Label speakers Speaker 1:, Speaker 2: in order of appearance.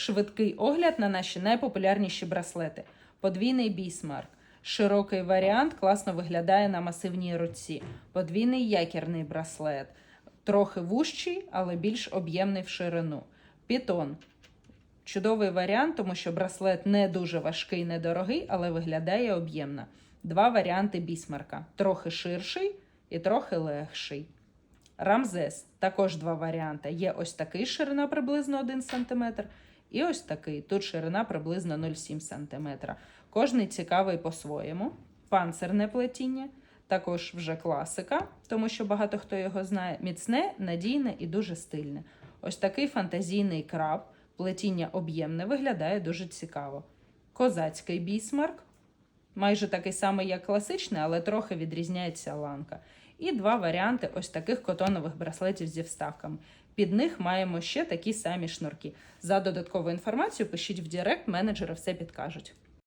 Speaker 1: Швидкий огляд на наші найпопулярніші браслети. Подвійний бісмарк. Широкий варіант класно виглядає на масивній руці. Подвійний якірний браслет. Трохи вужчий, але більш об'ємний в ширину. Пітон. Чудовий варіант, тому що браслет не дуже важкий, недорогий, але виглядає об'ємно. Два варіанти бісмарка: трохи ширший і трохи легший. Рамзес також два варіанти. Є ось такий ширина приблизно 1 см, і ось такий. Тут ширина приблизно 0,7 см. Кожний цікавий по-своєму. Панцирне плетіння, також вже класика, тому що багато хто його знає. Міцне, надійне і дуже стильне. Ось такий фантазійний краб, плетіння об'ємне, виглядає дуже цікаво. Козацький бісмарк, майже такий самий, як класичний, але трохи відрізняється ланка. І два варіанти ось таких котонових браслетів зі вставками. Під них маємо ще такі самі шнурки. За додаткову інформацію пишіть в Директ, менеджери все підкажуть.